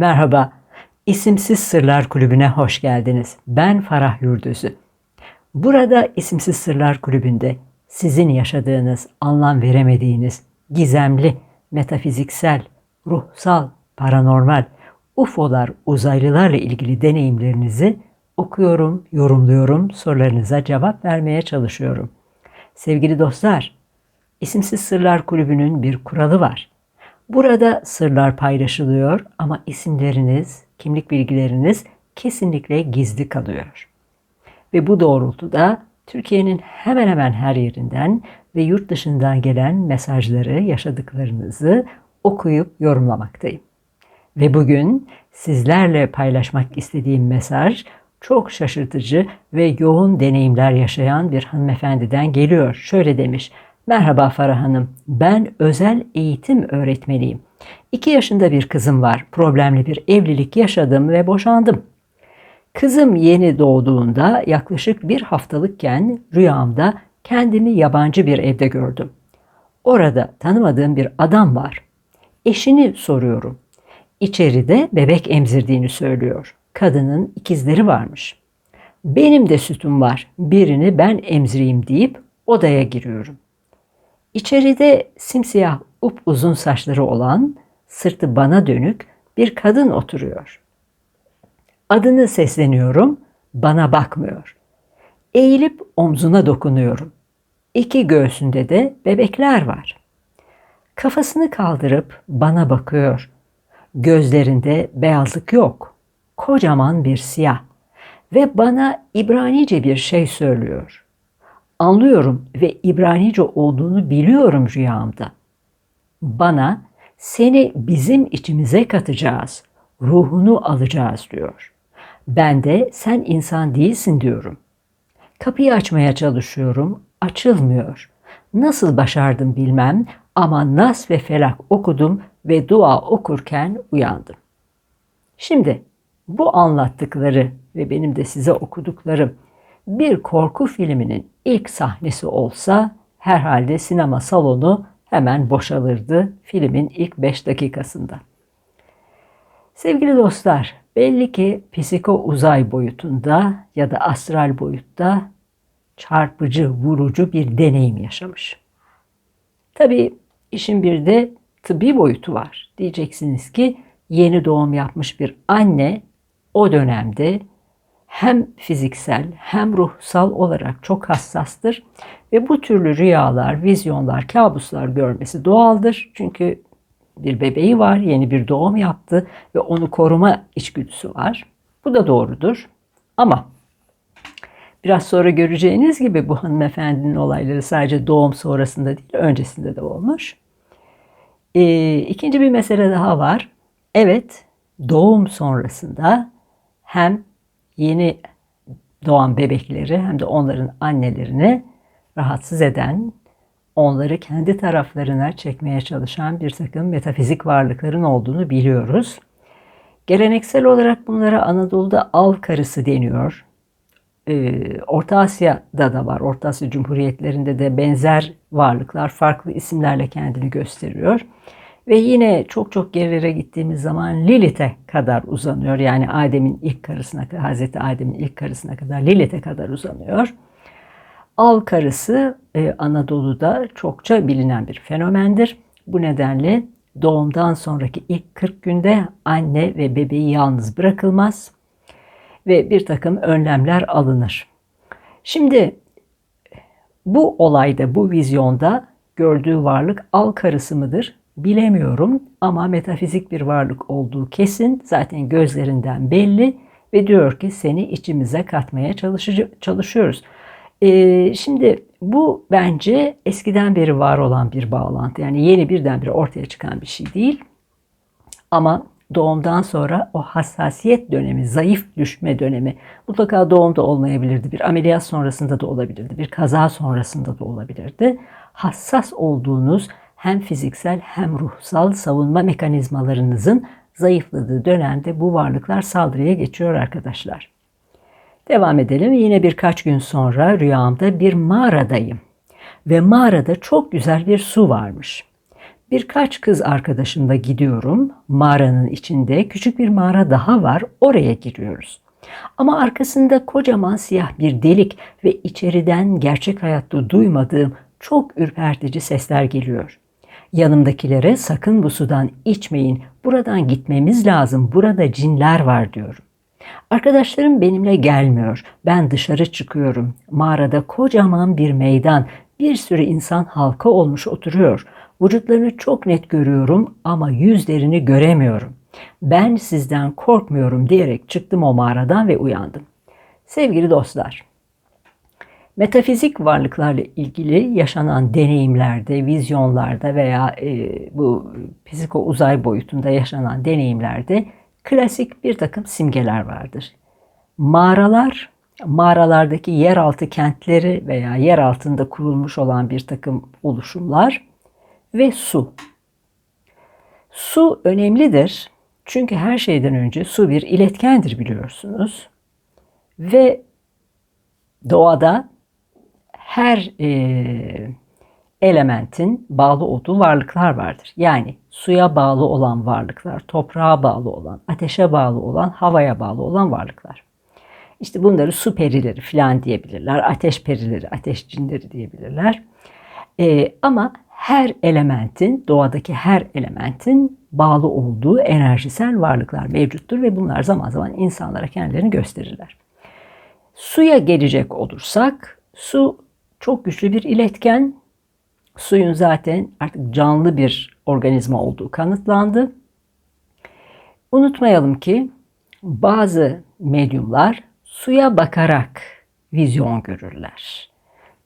Merhaba, İsimsiz Sırlar Kulübü'ne hoş geldiniz. Ben Farah Yurdüzü. Burada İsimsiz Sırlar Kulübü'nde sizin yaşadığınız, anlam veremediğiniz, gizemli, metafiziksel, ruhsal, paranormal, UFO'lar, uzaylılarla ilgili deneyimlerinizi okuyorum, yorumluyorum, sorularınıza cevap vermeye çalışıyorum. Sevgili dostlar, İsimsiz Sırlar Kulübü'nün bir kuralı var. Burada sırlar paylaşılıyor ama isimleriniz, kimlik bilgileriniz kesinlikle gizli kalıyor. Ve bu doğrultuda Türkiye'nin hemen hemen her yerinden ve yurt dışından gelen mesajları, yaşadıklarınızı okuyup yorumlamaktayım. Ve bugün sizlerle paylaşmak istediğim mesaj çok şaşırtıcı ve yoğun deneyimler yaşayan bir hanımefendiden geliyor. Şöyle demiş. Merhaba Farah Hanım. Ben özel eğitim öğretmeniyim. 2 yaşında bir kızım var. Problemli bir evlilik yaşadım ve boşandım. Kızım yeni doğduğunda yaklaşık bir haftalıkken rüyamda kendimi yabancı bir evde gördüm. Orada tanımadığım bir adam var. Eşini soruyorum. İçeride bebek emzirdiğini söylüyor. Kadının ikizleri varmış. Benim de sütüm var. Birini ben emzireyim deyip odaya giriyorum. İçeride simsiyah upuzun saçları olan, sırtı bana dönük bir kadın oturuyor. Adını sesleniyorum, bana bakmıyor. Eğilip omzuna dokunuyorum. İki göğsünde de bebekler var. Kafasını kaldırıp bana bakıyor. Gözlerinde beyazlık yok. Kocaman bir siyah ve bana İbranice bir şey söylüyor. Anlıyorum ve İbranice olduğunu biliyorum rüyamda. Bana seni bizim içimize katacağız, ruhunu alacağız diyor. Ben de sen insan değilsin diyorum. Kapıyı açmaya çalışıyorum, açılmıyor. Nasıl başardım bilmem ama Nas ve Felak okudum ve dua okurken uyandım. Şimdi bu anlattıkları ve benim de size okuduklarım bir korku filminin ilk sahnesi olsa herhalde sinema salonu hemen boşalırdı filmin ilk 5 dakikasında. Sevgili dostlar, belli ki psiko uzay boyutunda ya da astral boyutta çarpıcı, vurucu bir deneyim yaşamış. Tabii işin bir de tıbbi boyutu var. Diyeceksiniz ki yeni doğum yapmış bir anne o dönemde hem fiziksel hem ruhsal olarak çok hassastır ve bu türlü rüyalar, vizyonlar, kabuslar görmesi doğaldır. Çünkü bir bebeği var, yeni bir doğum yaptı ve onu koruma içgüdüsü var. Bu da doğrudur. Ama biraz sonra göreceğiniz gibi bu hanımefendinin olayları sadece doğum sonrasında değil, öncesinde de olmuş. Ee, ikinci bir mesele daha var. Evet, doğum sonrasında hem yeni doğan bebekleri hem de onların annelerini rahatsız eden, onları kendi taraflarına çekmeye çalışan bir takım metafizik varlıkların olduğunu biliyoruz. Geleneksel olarak bunlara Anadolu'da av karısı deniyor. Ee, Orta Asya'da da var. Orta Asya Cumhuriyetlerinde de benzer varlıklar farklı isimlerle kendini gösteriyor. Ve yine çok çok gerilere gittiğimiz zaman Lilith'e kadar uzanıyor. Yani Adem'in ilk karısına Hazreti Adem'in ilk karısına kadar Lilith'e kadar uzanıyor. Al karısı e, Anadolu'da çokça bilinen bir fenomendir. Bu nedenle doğumdan sonraki ilk 40 günde anne ve bebeği yalnız bırakılmaz ve bir takım önlemler alınır. Şimdi bu olayda, bu vizyonda gördüğü varlık al karısı mıdır? Bilemiyorum ama metafizik bir varlık olduğu kesin. Zaten gözlerinden belli ve diyor ki seni içimize katmaya çalışıyoruz. Ee, şimdi bu bence eskiden beri var olan bir bağlantı. Yani yeni birdenbire ortaya çıkan bir şey değil. Ama doğumdan sonra o hassasiyet dönemi, zayıf düşme dönemi mutlaka doğumda olmayabilirdi. Bir ameliyat sonrasında da olabilirdi. Bir kaza sonrasında da olabilirdi. Hassas olduğunuz hem fiziksel hem ruhsal savunma mekanizmalarınızın zayıfladığı dönemde bu varlıklar saldırıya geçiyor arkadaşlar. Devam edelim. Yine birkaç gün sonra rüyamda bir mağaradayım. Ve mağarada çok güzel bir su varmış. Birkaç kız arkadaşımla gidiyorum. Mağaranın içinde küçük bir mağara daha var. Oraya giriyoruz. Ama arkasında kocaman siyah bir delik ve içeriden gerçek hayatta duymadığım çok ürpertici sesler geliyor. Yanımdakilere sakın bu sudan içmeyin, buradan gitmemiz lazım, burada cinler var diyorum. Arkadaşlarım benimle gelmiyor. Ben dışarı çıkıyorum. Mağarada kocaman bir meydan, bir sürü insan halka olmuş oturuyor. Vücutlarını çok net görüyorum ama yüzlerini göremiyorum. Ben sizden korkmuyorum diyerek çıktım o mağaradan ve uyandım. Sevgili dostlar, metafizik varlıklarla ilgili yaşanan deneyimlerde, vizyonlarda veya e, bu psiko uzay boyutunda yaşanan deneyimlerde klasik bir takım simgeler vardır. Mağaralar, mağaralardaki yeraltı kentleri veya yer altında kurulmuş olan bir takım oluşumlar ve su. Su önemlidir. Çünkü her şeyden önce su bir iletkendir biliyorsunuz. Ve doğada her e, elementin bağlı olduğu varlıklar vardır. Yani suya bağlı olan varlıklar, toprağa bağlı olan, ateşe bağlı olan, havaya bağlı olan varlıklar. İşte bunları su perileri falan diyebilirler, ateş perileri, ateş cinleri diyebilirler. Ee, ama her elementin, doğadaki her elementin bağlı olduğu enerjisel varlıklar mevcuttur ve bunlar zaman zaman insanlara kendilerini gösterirler. Suya gelecek olursak, su çok güçlü bir iletken. Suyun zaten artık canlı bir organizma olduğu kanıtlandı. Unutmayalım ki bazı medyumlar suya bakarak vizyon görürler.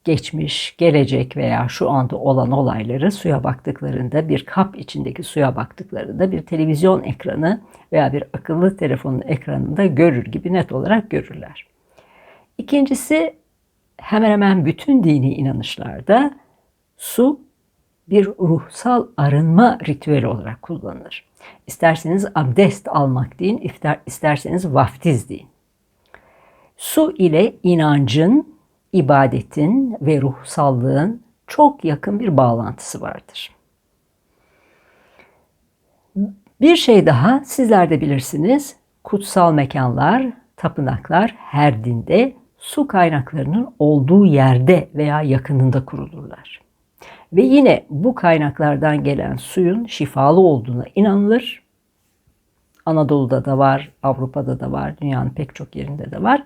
Geçmiş, gelecek veya şu anda olan olayları suya baktıklarında, bir kap içindeki suya baktıklarında bir televizyon ekranı veya bir akıllı telefonun ekranında görür gibi net olarak görürler. İkincisi hemen hemen bütün dini inanışlarda su bir ruhsal arınma ritüeli olarak kullanılır. İsterseniz abdest almak deyin, isterseniz vaftiz deyin. Su ile inancın, ibadetin ve ruhsallığın çok yakın bir bağlantısı vardır. Bir şey daha sizler de bilirsiniz. Kutsal mekanlar, tapınaklar her dinde su kaynaklarının olduğu yerde veya yakınında kurulurlar. Ve yine bu kaynaklardan gelen suyun şifalı olduğuna inanılır. Anadolu'da da var, Avrupa'da da var, dünyanın pek çok yerinde de var.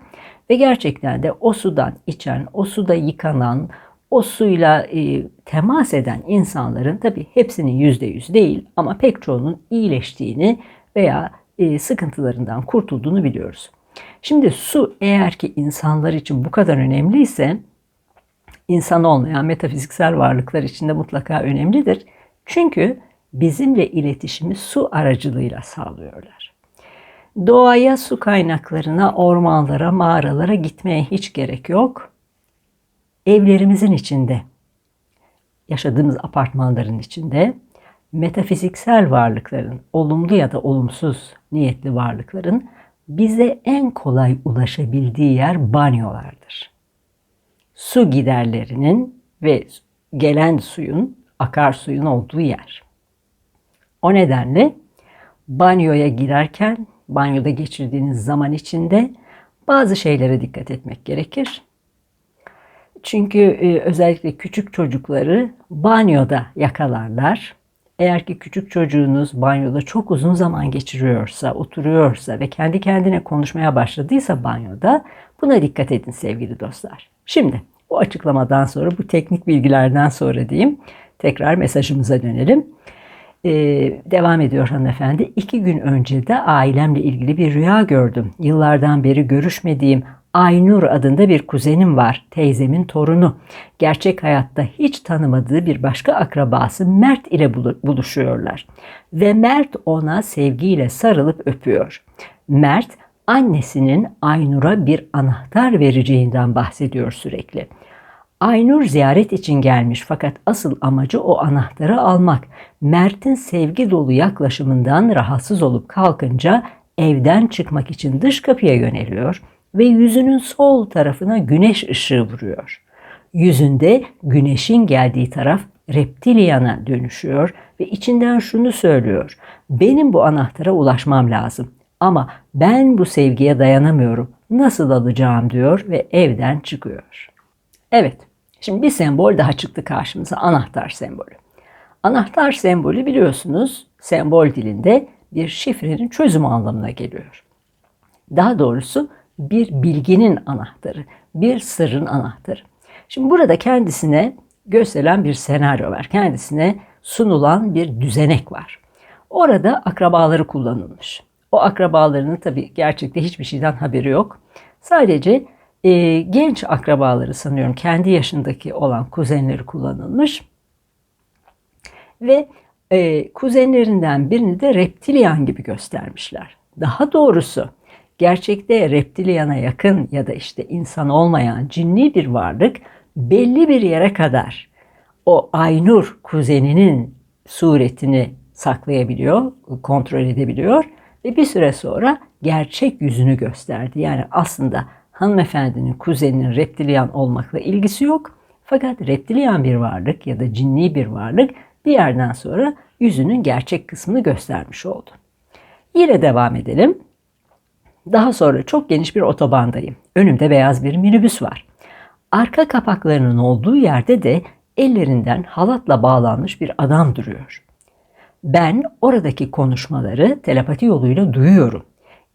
Ve gerçekten de o sudan içen, o suda yıkanan, o suyla e, temas eden insanların tabi hepsinin yüzde yüz değil ama pek çoğunun iyileştiğini veya e, sıkıntılarından kurtulduğunu biliyoruz. Şimdi su eğer ki insanlar için bu kadar önemliyse insan olmayan metafiziksel varlıklar için de mutlaka önemlidir. Çünkü bizimle iletişimi su aracılığıyla sağlıyorlar. Doğaya, su kaynaklarına, ormanlara, mağaralara gitmeye hiç gerek yok. Evlerimizin içinde, yaşadığımız apartmanların içinde metafiziksel varlıkların, olumlu ya da olumsuz niyetli varlıkların bize en kolay ulaşabildiği yer banyolardır. Su giderlerinin ve gelen suyun, akarsuyun olduğu yer. O nedenle banyoya girerken, banyoda geçirdiğiniz zaman içinde bazı şeylere dikkat etmek gerekir. Çünkü e, özellikle küçük çocukları banyoda yakalarlar eğer ki küçük çocuğunuz banyoda çok uzun zaman geçiriyorsa, oturuyorsa ve kendi kendine konuşmaya başladıysa banyoda buna dikkat edin sevgili dostlar. Şimdi bu açıklamadan sonra, bu teknik bilgilerden sonra diyeyim, tekrar mesajımıza dönelim. Ee, devam ediyor hanımefendi. İki gün önce de ailemle ilgili bir rüya gördüm. Yıllardan beri görüşmediğim Aynur adında bir kuzenim var, teyzemin torunu. Gerçek hayatta hiç tanımadığı bir başka akrabası Mert ile buluşuyorlar. Ve Mert ona sevgiyle sarılıp öpüyor. Mert annesinin Aynur'a bir anahtar vereceğinden bahsediyor sürekli. Aynur ziyaret için gelmiş fakat asıl amacı o anahtarı almak. Mert'in sevgi dolu yaklaşımından rahatsız olup kalkınca evden çıkmak için dış kapıya yöneliyor ve yüzünün sol tarafına güneş ışığı vuruyor. Yüzünde güneşin geldiği taraf reptilyana dönüşüyor ve içinden şunu söylüyor. Benim bu anahtara ulaşmam lazım ama ben bu sevgiye dayanamıyorum. Nasıl alacağım diyor ve evden çıkıyor. Evet, şimdi bir sembol daha çıktı karşımıza. Anahtar sembolü. Anahtar sembolü biliyorsunuz sembol dilinde bir şifrenin çözümü anlamına geliyor. Daha doğrusu bir bilginin anahtarı, bir sırrın anahtarı. Şimdi burada kendisine gösterilen bir senaryo var. Kendisine sunulan bir düzenek var. Orada akrabaları kullanılmış. O akrabalarının tabii gerçekte hiçbir şeyden haberi yok. Sadece e, genç akrabaları sanıyorum kendi yaşındaki olan kuzenleri kullanılmış. Ve e, kuzenlerinden birini de reptilyan gibi göstermişler. Daha doğrusu gerçekte reptilyana yakın ya da işte insan olmayan cinli bir varlık belli bir yere kadar o Aynur kuzeninin suretini saklayabiliyor, kontrol edebiliyor ve bir süre sonra gerçek yüzünü gösterdi. Yani aslında hanımefendinin kuzeninin reptilyan olmakla ilgisi yok. Fakat reptilyan bir varlık ya da cinni bir varlık bir yerden sonra yüzünün gerçek kısmını göstermiş oldu. Yine devam edelim. Daha sonra çok geniş bir otobandayım. Önümde beyaz bir minibüs var. Arka kapaklarının olduğu yerde de ellerinden halatla bağlanmış bir adam duruyor. Ben oradaki konuşmaları telepati yoluyla duyuyorum.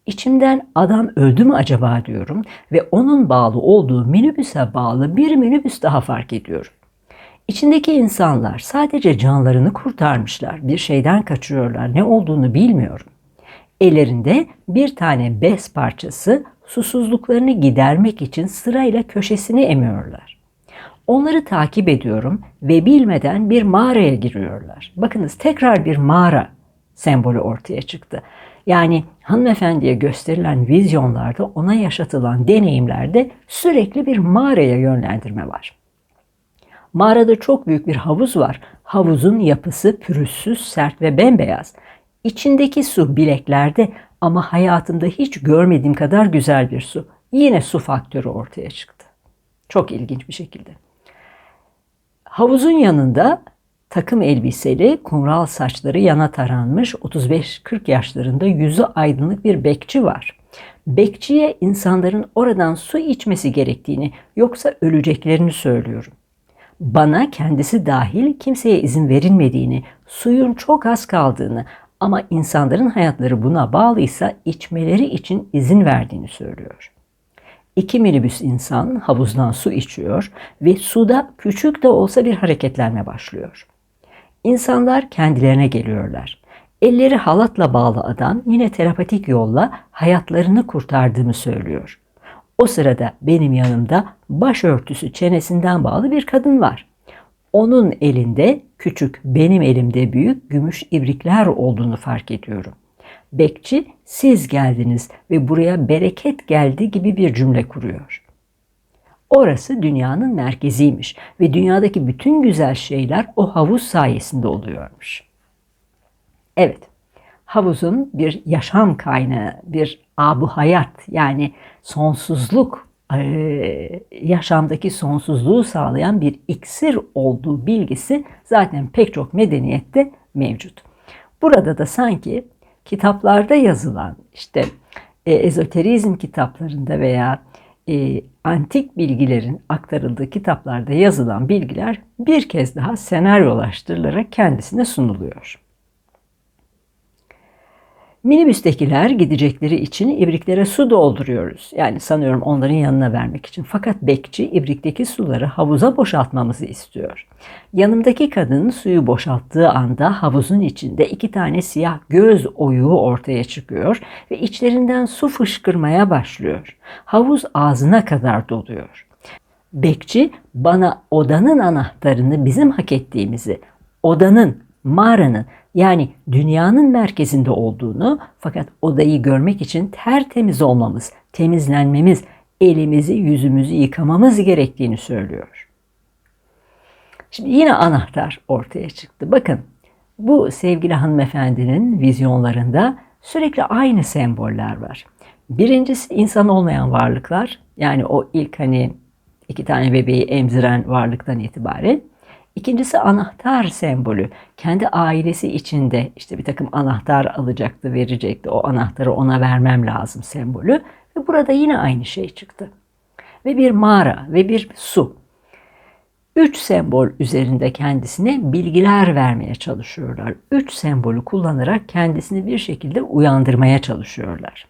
İçimden adam öldü mü acaba diyorum ve onun bağlı olduğu minibüse bağlı bir minibüs daha fark ediyorum. İçindeki insanlar sadece canlarını kurtarmışlar, bir şeyden kaçırıyorlar, ne olduğunu bilmiyorum. Ellerinde bir tane bez parçası susuzluklarını gidermek için sırayla köşesini emiyorlar. Onları takip ediyorum ve bilmeden bir mağaraya giriyorlar. Bakınız tekrar bir mağara sembolü ortaya çıktı. Yani hanımefendiye gösterilen vizyonlarda ona yaşatılan deneyimlerde sürekli bir mağaraya yönlendirme var. Mağarada çok büyük bir havuz var. Havuzun yapısı pürüzsüz, sert ve bembeyaz. İçindeki su bileklerde ama hayatımda hiç görmediğim kadar güzel bir su. Yine su faktörü ortaya çıktı. Çok ilginç bir şekilde. Havuzun yanında takım elbiseli, kumral saçları yana taranmış 35-40 yaşlarında yüzü aydınlık bir bekçi var. Bekçiye insanların oradan su içmesi gerektiğini yoksa öleceklerini söylüyorum. Bana kendisi dahil kimseye izin verilmediğini, suyun çok az kaldığını ama insanların hayatları buna bağlıysa içmeleri için izin verdiğini söylüyor. İki minibüs insan havuzdan su içiyor ve suda küçük de olsa bir hareketlenme başlıyor. İnsanlar kendilerine geliyorlar. Elleri halatla bağlı adam yine terapatik yolla hayatlarını kurtardığını söylüyor. O sırada benim yanımda başörtüsü çenesinden bağlı bir kadın var. Onun elinde küçük, benim elimde büyük gümüş ibrikler olduğunu fark ediyorum. Bekçi siz geldiniz ve buraya bereket geldi gibi bir cümle kuruyor. Orası dünyanın merkeziymiş ve dünyadaki bütün güzel şeyler o havuz sayesinde oluyormuş. Evet, havuzun bir yaşam kaynağı, bir abu hayat yani sonsuzluk, yaşamdaki sonsuzluğu sağlayan bir iksir olduğu bilgisi zaten pek çok medeniyette mevcut. Burada da sanki kitaplarda yazılan işte e, ezoterizm kitaplarında veya e, antik bilgilerin aktarıldığı kitaplarda yazılan bilgiler bir kez daha senaryolaştırılarak kendisine sunuluyor. Minibüstekiler gidecekleri için ibriklere su dolduruyoruz. Yani sanıyorum onların yanına vermek için. Fakat bekçi ibrikteki suları havuza boşaltmamızı istiyor. Yanımdaki kadın suyu boşalttığı anda havuzun içinde iki tane siyah göz oyuğu ortaya çıkıyor ve içlerinden su fışkırmaya başlıyor. Havuz ağzına kadar doluyor. Bekçi bana odanın anahtarını bizim hak ettiğimizi, odanın, mağaranın yani dünyanın merkezinde olduğunu fakat odayı görmek için tertemiz olmamız, temizlenmemiz, elimizi yüzümüzü yıkamamız gerektiğini söylüyor. Şimdi yine anahtar ortaya çıktı. Bakın bu sevgili hanımefendinin vizyonlarında sürekli aynı semboller var. Birincisi insan olmayan varlıklar yani o ilk hani iki tane bebeği emziren varlıktan itibaren. İkincisi anahtar sembolü. Kendi ailesi içinde işte bir takım anahtar alacaktı, verecekti. O anahtarı ona vermem lazım sembolü. Ve burada yine aynı şey çıktı. Ve bir mağara ve bir su. Üç sembol üzerinde kendisine bilgiler vermeye çalışıyorlar. Üç sembolü kullanarak kendisini bir şekilde uyandırmaya çalışıyorlar.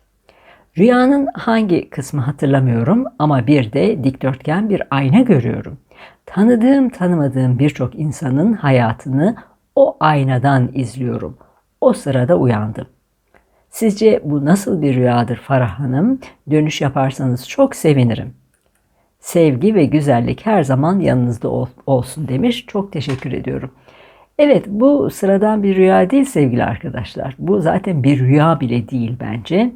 Rüyanın hangi kısmı hatırlamıyorum ama bir de dikdörtgen bir ayna görüyorum. Tanıdığım tanımadığım birçok insanın hayatını o aynadan izliyorum. O sırada uyandım. Sizce bu nasıl bir rüyadır Farah Hanım? Dönüş yaparsanız çok sevinirim. Sevgi ve güzellik her zaman yanınızda ol, olsun demiş. Çok teşekkür ediyorum. Evet bu sıradan bir rüya değil sevgili arkadaşlar. Bu zaten bir rüya bile değil bence.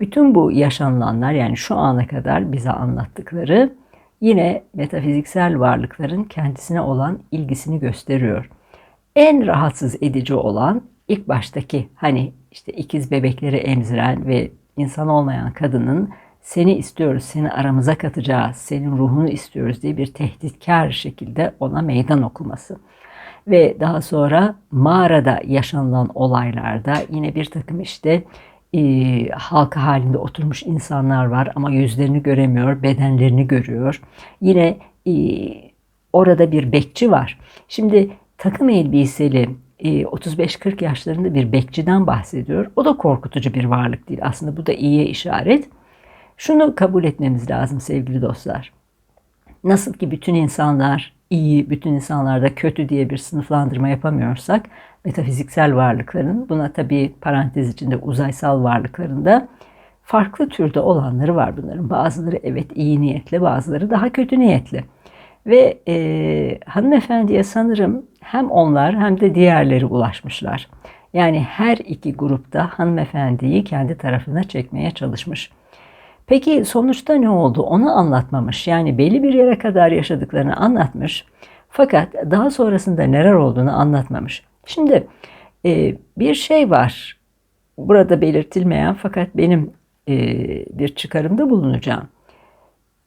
Bütün bu yaşanılanlar yani şu ana kadar bize anlattıkları yine metafiziksel varlıkların kendisine olan ilgisini gösteriyor. En rahatsız edici olan ilk baştaki hani işte ikiz bebekleri emziren ve insan olmayan kadının seni istiyoruz, seni aramıza katacağız, senin ruhunu istiyoruz diye bir tehditkar şekilde ona meydan okuması. Ve daha sonra mağarada yaşanılan olaylarda yine bir takım işte e, halka halinde oturmuş insanlar var ama yüzlerini göremiyor, bedenlerini görüyor. Yine e, orada bir bekçi var. Şimdi takım elbiseli 35-40 e, yaşlarında bir bekçiden bahsediyor. O da korkutucu bir varlık değil. Aslında bu da iyiye işaret. Şunu kabul etmemiz lazım sevgili dostlar. Nasıl ki bütün insanlar iyi, bütün insanlarda kötü diye bir sınıflandırma yapamıyorsak, metafiziksel varlıkların, buna tabii parantez içinde uzaysal varlıklarında farklı türde olanları var bunların. Bazıları evet iyi niyetli, bazıları daha kötü niyetli. Ve e, hanımefendiye sanırım hem onlar hem de diğerleri ulaşmışlar. Yani her iki grupta hanımefendiyi kendi tarafına çekmeye çalışmış. Peki sonuçta ne oldu? Onu anlatmamış. Yani belli bir yere kadar yaşadıklarını anlatmış. Fakat daha sonrasında neler olduğunu anlatmamış. Şimdi e, bir şey var. Burada belirtilmeyen fakat benim e, bir çıkarımda bulunacağım.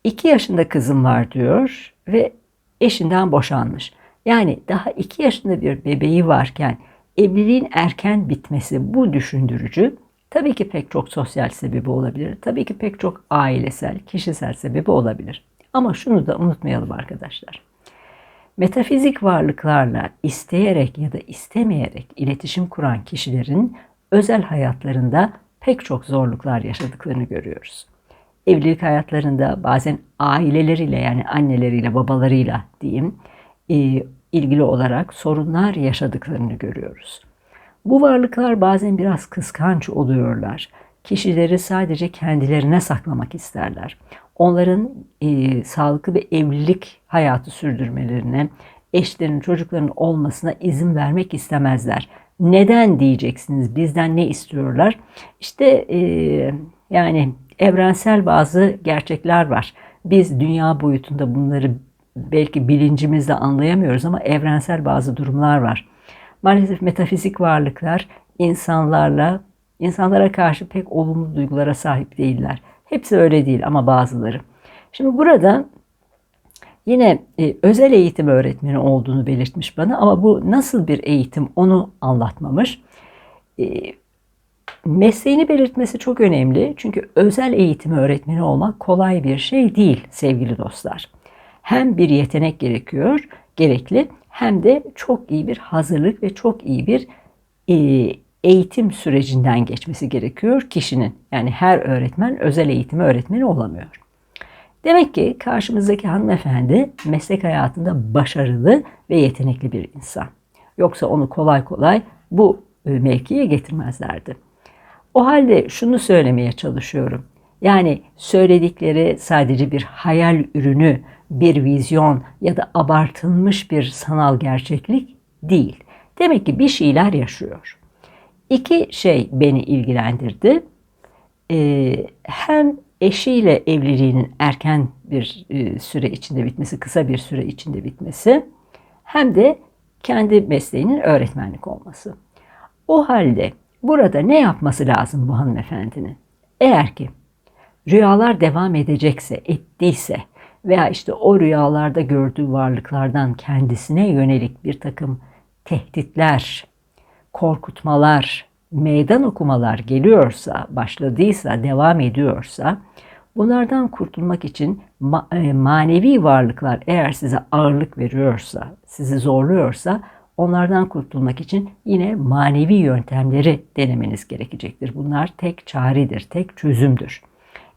İki yaşında kızım var diyor ve eşinden boşanmış. Yani daha iki yaşında bir bebeği varken evliliğin erken bitmesi bu düşündürücü. Tabii ki pek çok sosyal sebebi olabilir. Tabii ki pek çok ailesel, kişisel sebebi olabilir. Ama şunu da unutmayalım arkadaşlar. Metafizik varlıklarla isteyerek ya da istemeyerek iletişim kuran kişilerin özel hayatlarında pek çok zorluklar yaşadıklarını görüyoruz. Evlilik hayatlarında bazen aileleriyle yani anneleriyle, babalarıyla diyeyim e, ilgili olarak sorunlar yaşadıklarını görüyoruz. Bu varlıklar bazen biraz kıskanç oluyorlar. Kişileri sadece kendilerine saklamak isterler. Onların e, sağlıklı bir evlilik hayatı sürdürmelerine, eşlerin, çocukların olmasına izin vermek istemezler. Neden diyeceksiniz? Bizden ne istiyorlar? İşte e, yani evrensel bazı gerçekler var. Biz dünya boyutunda bunları belki bilincimizle anlayamıyoruz ama evrensel bazı durumlar var. Maalesef metafizik varlıklar insanlarla, insanlara karşı pek olumlu duygulara sahip değiller. Hepsi öyle değil ama bazıları. Şimdi burada yine e, özel eğitim öğretmeni olduğunu belirtmiş bana ama bu nasıl bir eğitim onu anlatmamış. E, mesleğini belirtmesi çok önemli çünkü özel eğitim öğretmeni olmak kolay bir şey değil sevgili dostlar. Hem bir yetenek gerekiyor, gerekli hem de çok iyi bir hazırlık ve çok iyi bir e, eğitim sürecinden geçmesi gerekiyor kişinin. Yani her öğretmen özel eğitim öğretmeni olamıyor. Demek ki karşımızdaki hanımefendi meslek hayatında başarılı ve yetenekli bir insan. Yoksa onu kolay kolay bu e, mevkiye getirmezlerdi. O halde şunu söylemeye çalışıyorum. Yani söyledikleri sadece bir hayal ürünü bir vizyon ya da abartılmış bir sanal gerçeklik değil. Demek ki bir şeyler yaşıyor. İki şey beni ilgilendirdi. Ee, hem eşiyle evliliğinin erken bir e, süre içinde bitmesi, kısa bir süre içinde bitmesi hem de kendi mesleğinin öğretmenlik olması. O halde burada ne yapması lazım bu hanımefendinin? Eğer ki rüyalar devam edecekse, ettiyse veya işte o rüyalarda gördüğü varlıklardan kendisine yönelik bir takım tehditler, korkutmalar, meydan okumalar geliyorsa, başladıysa, devam ediyorsa bunlardan kurtulmak için ma- e, manevi varlıklar eğer size ağırlık veriyorsa, sizi zorluyorsa onlardan kurtulmak için yine manevi yöntemleri denemeniz gerekecektir. Bunlar tek çaredir, tek çözümdür.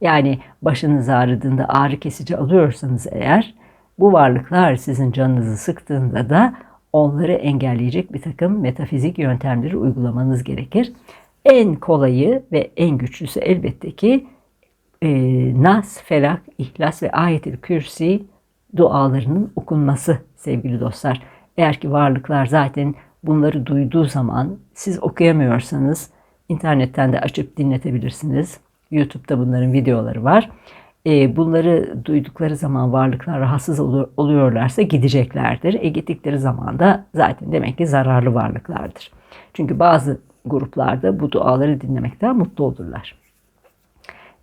Yani başınız ağrıdığında ağrı kesici alıyorsanız eğer bu varlıklar sizin canınızı sıktığında da onları engelleyecek bir takım metafizik yöntemleri uygulamanız gerekir. En kolayı ve en güçlüsü elbette ki e, Nas, Felak, İhlas ve Ayet-i Kürsi dualarının okunması sevgili dostlar. Eğer ki varlıklar zaten bunları duyduğu zaman siz okuyamıyorsanız internetten de açıp dinletebilirsiniz. YouTube'da bunların videoları var. E, bunları duydukları zaman varlıklar rahatsız oluyorlarsa gideceklerdir. E gittikleri zaman da zaten demek ki zararlı varlıklardır. Çünkü bazı gruplarda bu duaları dinlemekten mutlu olurlar.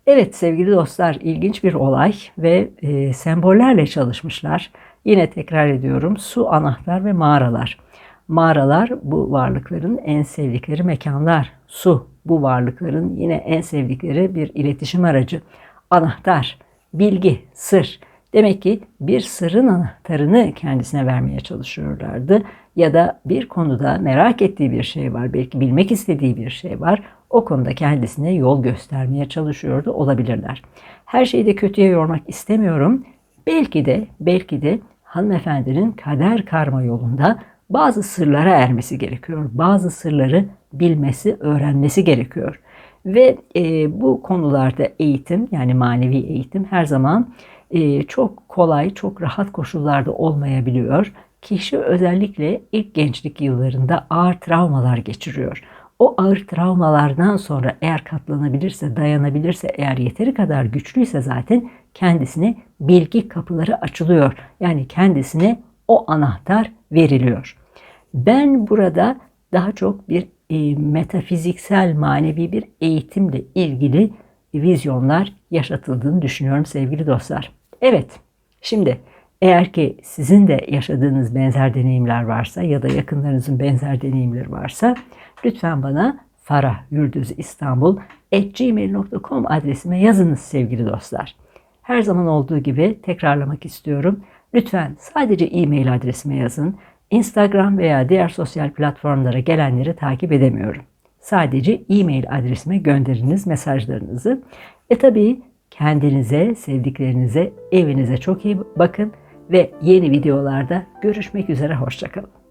Evet sevgili dostlar ilginç bir olay ve e, sembollerle çalışmışlar. Yine tekrar ediyorum su, anahtar ve mağaralar. Mağaralar bu varlıkların en sevdikleri mekanlar. Su bu varlıkların yine en sevdikleri bir iletişim aracı. Anahtar, bilgi, sır. Demek ki bir sırrın anahtarını kendisine vermeye çalışıyorlardı. Ya da bir konuda merak ettiği bir şey var, belki bilmek istediği bir şey var. O konuda kendisine yol göstermeye çalışıyordu olabilirler. Her şeyi de kötüye yormak istemiyorum. Belki de, belki de hanımefendinin kader karma yolunda bazı sırlara ermesi gerekiyor. Bazı sırları bilmesi, öğrenmesi gerekiyor. Ve e, bu konularda eğitim yani manevi eğitim her zaman e, çok kolay, çok rahat koşullarda olmayabiliyor. Kişi özellikle ilk gençlik yıllarında ağır travmalar geçiriyor. O ağır travmalardan sonra eğer katlanabilirse, dayanabilirse, eğer yeteri kadar güçlüyse zaten kendisine bilgi kapıları açılıyor. Yani kendisine o anahtar veriliyor. Ben burada daha çok bir e, metafiziksel manevi bir eğitimle ilgili vizyonlar yaşatıldığını düşünüyorum sevgili dostlar. Evet, şimdi eğer ki sizin de yaşadığınız benzer deneyimler varsa ya da yakınlarınızın benzer deneyimleri varsa lütfen bana Farah Yurdüz İstanbul gmail.com adresime yazınız sevgili dostlar. Her zaman olduğu gibi tekrarlamak istiyorum. Lütfen sadece e-mail adresime yazın. Instagram veya diğer sosyal platformlara gelenleri takip edemiyorum. Sadece e-mail adresime gönderiniz mesajlarınızı. E tabii kendinize, sevdiklerinize, evinize çok iyi bakın ve yeni videolarda görüşmek üzere. Hoşçakalın.